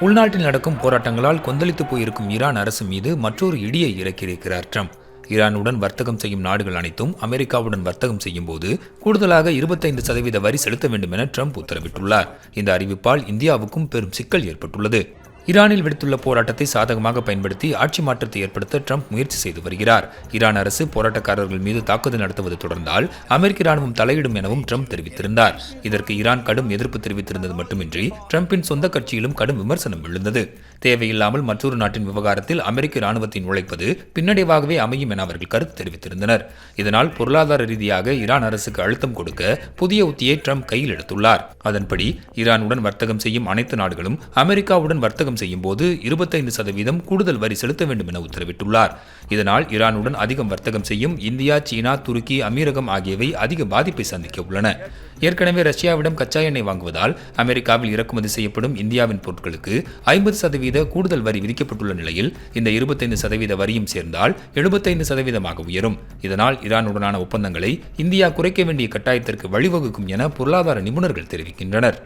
உள்நாட்டில் நடக்கும் போராட்டங்களால் கொந்தளித்து போயிருக்கும் ஈரான் அரசு மீது மற்றொரு இடியை இறக்கியிருக்கிறார் ட்ரம்ப். ஈரானுடன் வர்த்தகம் செய்யும் நாடுகள் அனைத்தும் அமெரிக்காவுடன் வர்த்தகம் செய்யும் போது கூடுதலாக இருபத்தைந்து சதவீத வரி செலுத்த வேண்டும் என ட்ரம்ப் உத்தரவிட்டுள்ளார். இந்த அறிவிப்பால் இந்தியாவுக்கும் பெரும் சிக்கல் ஏற்பட்டுள்ளது. ஈரானில் விடுத்துள்ள போராட்டத்தை சாதகமாக பயன்படுத்தி ஆட்சி மாற்றத்தை ஏற்படுத்த ட்ரம்ப் முயற்சி செய்து வருகிறார். ஈரான் அரசு போராட்டக்காரர்கள் மீது தாக்குதல் நடத்துவது தொடர்ந்தால் அமெரிக்க ராணுவம் தலையிடும் எனவும் ட்ரம்ப் தெரிவித்திருந்தார். இதற்கு ஈரான் கடும் எதிர்ப்பு தெரிவித்திருந்தது மட்டுமின்றி ட்ரம்பின் சொந்த கட்சியிலும் கடும் விமர்சனம் எழுந்தது. தேவையில்லாமல் மற்றொரு நாட்டின் விவகாரத்தில் அமெரிக்க ராணுவத்தை நுழைப்பது பின்னடைவாகவே அமையும் என அவர்கள் கருத்து தெரிவித்திருந்தனர். இதனால் பொருளாதார ரீதியாக ஈரான் அரசுக்கு அழுத்தம் கொடுக்க புதிய உத்தியை ட்ரம்ப் கையில் எடுத்துள்ளார். அதன்படி ஈரானுடன் வர்த்தகம் செய்யும் அனைத்து நாடுகளும் அமெரிக்காவுடன் வர்த்தகம் செய்யும் போது இருபத்தைந்து சதவீதம் கூடுதல் வரி செலுத்த வேண்டும் என உத்தரவிட்டுள்ளார். இதனால் ஈரானுடன் அதிகம் வர்த்தகம் செய்யும் இந்தியா சீனா துருக்கி அமீரகம் ஆகியவை அதிக பாதிப்பை சந்திக்க உள்ளன. ஏற்கனவே ரஷ்யாவிடம் கச்சா எண்ணெய் வாங்குவதால் அமெரிக்காவில் இறக்குமதி செய்யப்படும் இந்தியாவின் பொருட்களுக்கு ஐம்பது சதவீத கூடுதல் வரி விதிக்கப்பட்டுள்ள நிலையில் இந்த இருபத்தைந்து சதவீத வரியும் சேர்ந்தால் எழுபத்தைந்து சதவீதமாக உயரும். இதனால் ஈரானுடனான ஒப்பந்தங்களை இந்தியா குறைக்க வேண்டிய கட்டாயத்திற்கு வழிவகுக்கும் என பொருளாதார நிபுணர்கள் தெரிவிக்கின்றனர்.